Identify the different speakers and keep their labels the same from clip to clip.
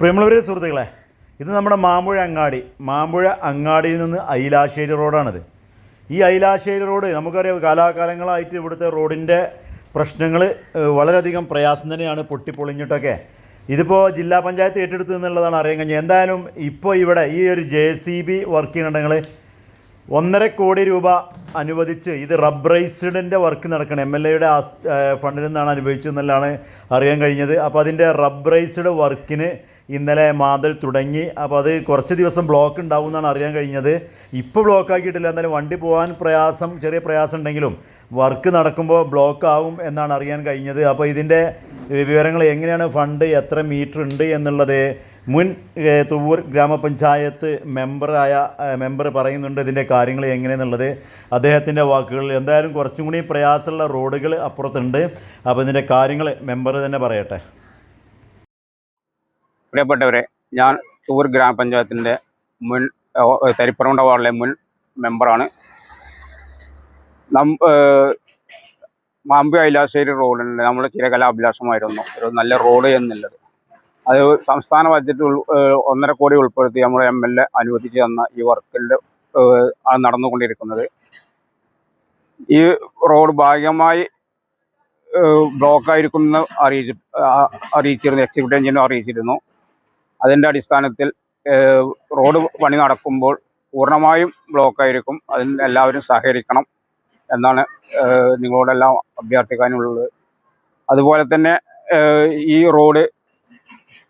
Speaker 1: പ്രിയമുള്ളവരെ സുഹൃത്തുക്കളെ ഇത് നമ്മുടെ മാമ്പുഴ അങ്ങാടി. മാമ്പുഴ അങ്ങാടിയിൽ നിന്ന് ഐലാശ്ശേരി റോഡാണിത്. ഈ ഐലാശ്ശേരി റോഡ് നമുക്കറിയാം കാലാകാലങ്ങളായിട്ട് ഇവിടുത്തെ റോഡിന്റെ പ്രശ്നങ്ങൾ വളരെയധികം പ്രയാസം തന്നെയാണ് പൊട്ടിപ്പൊളിഞ്ഞിട്ടൊക്കെ. ഇതിപ്പോൾ ജില്ലാ പഞ്ചായത്ത് ഏറ്റെടുത്തു എന്നുള്ളതാണ് അറിയാൻ കഴിഞ്ഞത്. എന്തായാലും ഇപ്പോൾ ഇവിടെ ഈ ഒരു ജെ സി ബി വർക്ക് ചെയ്യുന്നുണ്ടെങ്കിൽ ഒന്നര കോടി രൂപ അനുവദിച്ച് ഇത് റബ്ബറൈസ്ഡിന്റെ വർക്ക് നടക്കണം. എം എൽ എയുടെ ഫണ്ടിൽ നിന്നാണ് അനുഭവിച്ചതെന്നുള്ളതാണ് അറിയാൻ കഴിഞ്ഞത്. അപ്പോൾ അതിന്റെ റബ്ബറൈസ്ഡ് വർക്കിന് ഇന്നലെ മാതൽ തുടങ്ങി. അപ്പോൾ അത് കുറച്ച് ദിവസം ബ്ലോക്ക് ഉണ്ടാവും എന്നാണ് അറിയാൻ കഴിഞ്ഞത്. ഇപ്പോൾ ബ്ലോക്ക് ആക്കിയിട്ടില്ല. എന്നാലും വണ്ടി പോകാൻ പ്രയാസം ചെറിയ പ്രയാസം ഉണ്ടെങ്കിലും വർക്ക് നടക്കുമ്പോൾ ബ്ലോക്ക് ആവും എന്നാണ് അറിയാൻ കഴിഞ്ഞത്. അപ്പോൾ ഇതിന്റെ വിവരങ്ങൾ എങ്ങനെയാണ്? ഫണ്ട് എത്ര മീറ്റർ ഉണ്ട് എന്നുള്ളത് മുൻ തുവൂർ ഗ്രാമപഞ്ചായത്ത് മെമ്പറായ മെമ്പർ പറയുന്നുണ്ട് ഇതിന്റെ കാര്യങ്ങൾ എങ്ങനെയെന്നുള്ളത്. അദ്ദേഹത്തിന്റെ വാക്കുകളിൽ എന്തായാലും കുറച്ചും കൂടി പ്രയാസമുള്ള റോഡുകൾ അപ്പുറത്തുണ്ട്. അപ്പോൾ ഇതിന്റെ കാര്യങ്ങൾ മെമ്പർ തന്നെ പറയട്ടെ.
Speaker 2: പ്രിയപ്പെട്ടവരെ ഞാൻ തൂർ ഗ്രാമപഞ്ചായത്തിന്റെ മുൻ തരിപ്പറമുണ്ട വാർഡിലെ മുൻ മെമ്പറാണ്. നം മാമ്പി ഐലാശ്ശേരി റോഡിന്റെ നമ്മുടെ ചിരകലാഭിലാഷമായിരുന്നു. ഒരു നല്ല റോഡ് എന്നുള്ളത്. അത് സംസ്ഥാന ബഡ്ജറ്റ് ഒന്നര കോടി ഉൾപ്പെടുത്തി നമ്മുടെ എം എൽ എ അനുവദിച്ച് തന്ന ഈ വർക്കിന്റെ ആണ് നടന്നുകൊണ്ടിരിക്കുന്നത്. ഈ റോഡ് ഭാഗികമായി ബ്ലോക്ക് ആയിരിക്കുമെന്ന് അറിയിച്ചു അറിയിച്ചിരുന്നു എക്സിക്യൂട്ടീവ് എഞ്ചിനും അറിയിച്ചിരുന്നു. അതിന്റെ അടിസ്ഥാനത്തിൽ റോഡ് പണി നടക്കുമ്പോൾ പൂർണമായും ബ്ലോക്ക് ആയിരിക്കും. അതിന് എല്ലാവരും സഹകരിക്കണം എന്നാണ് നിങ്ങളോടെല്ലാം അഭ്യർത്ഥിക്കാനുള്ളത്. അതുപോലെ തന്നെ ഈ റോഡ്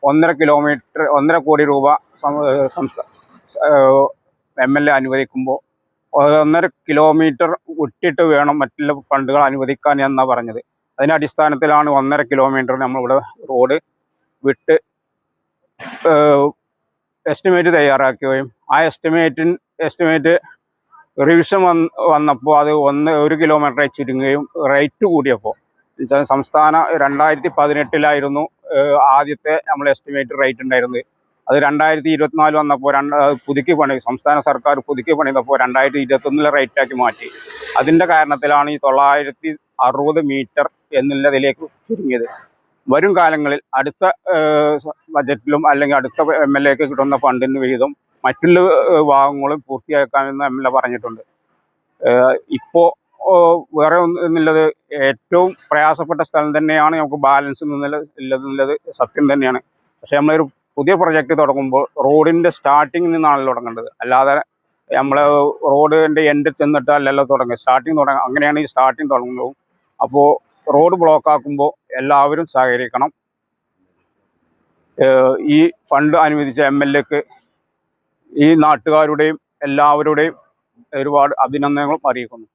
Speaker 2: ഒന്നര കിലോമീറ്റർ ഒന്നര കോടി രൂപ എം എൽ എ അനുവദിക്കുമ്പോൾ ഒന്നര കിലോമീറ്റർ വിട്ടിട്ട് വേണം മറ്റുള്ള ഫണ്ടുകൾ അനുവദിക്കാൻ എന്നാണ് പറഞ്ഞത്. അതിന്റെ അടിസ്ഥാനത്തിലാണ് ഒന്നര കിലോമീറ്റർ നമ്മളിവിടെ റോഡ് വിട്ട് എസ്റ്റിമേറ്റ് തയ്യാറാക്കുകയും ആ എസ്റ്റിമേറ്റിൻ എസ്റ്റിമേറ്റ് റിവിഷൻ വന്ന് വന്നപ്പോൾ അത് ഒന്ന് ഒരു കിലോമീറ്ററായി ചുരുങ്ങുകയും റേറ്റ് കൂടിയപ്പോൾ എന്നുവെച്ചാൽ സംസ്ഥാന രണ്ടായിരത്തി പതിനെട്ടിലായിരുന്നു ആദ്യത്തെ നമ്മൾ എസ്റ്റിമേറ്റ് റേറ്റ് ഉണ്ടായിരുന്നത്. അത് രണ്ടായിരത്തി ഇരുപത്തിനാല് വന്നപ്പോൾ രണ്ട് പുതുക്കി പണി സംസ്ഥാന സർക്കാർ പുതുക്കി പണിതപ്പോൾ രണ്ടായിരത്തി ഇരുപത്തൊന്നിലെ റേറ്റാക്കി മാറ്റി. അതിന്റെ കാരണത്തിലാണ് ഈ തൊള്ളായിരത്തി അറുപത് മീറ്റർ എന്നുള്ളതിലേക്ക് ചുരുങ്ങിയത്. വരും കാലങ്ങളിൽ അടുത്ത ബജറ്റിലും അല്ലെങ്കിൽ അടുത്ത എം എൽ എക്ക് കിട്ടുന്ന ഫണ്ടിന് വിഹിതം മറ്റുള്ള ഭാഗങ്ങളും പൂർത്തിയാക്കാമെന്ന് എം എൽ എ പറഞ്ഞിട്ടുണ്ട്. ഇപ്പോൾ വേറെ ഒന്നുള്ളത് ഏറ്റവും പ്രയാസപ്പെട്ട സ്ഥലം തന്നെയാണ് നമുക്ക് ബാലൻസ് നിന്നുള്ളത് സത്യം തന്നെയാണ്. പക്ഷെ നമ്മളൊരു പുതിയ പ്രൊജക്റ്റ് തുടങ്ങുമ്പോൾ റോഡിന്റെ സ്റ്റാർട്ടിങ്ങിൽ നിന്നാണല്ലോ തുടങ്ങേണ്ടത്. അല്ലാതെ നമ്മൾ റോഡിന്റെ എൻഡ് ചെന്നിട്ട് അല്ലല്ലോ തുടങ്ങുക. സ്റ്റാർട്ടിങ് തുടങ്ങുക അങ്ങനെയാണ് ഈ സ്റ്റാർട്ടിങ് തുടങ്ങുന്നതും. അപ്പോൾ റോഡ് ബ്ലോക്ക് ആക്കുമ്പോൾ എല്ലാവരും സഹകരിക്കണം. ഈ ഫണ്ട് അനുവദിച്ച എം എൽ എക്ക് ഈ നാട്ടുകാരുടെയും എല്ലാവരുടെയും ഒരുപാട് അഭിനന്ദനങ്ങളും അറിയിക്കുന്നു.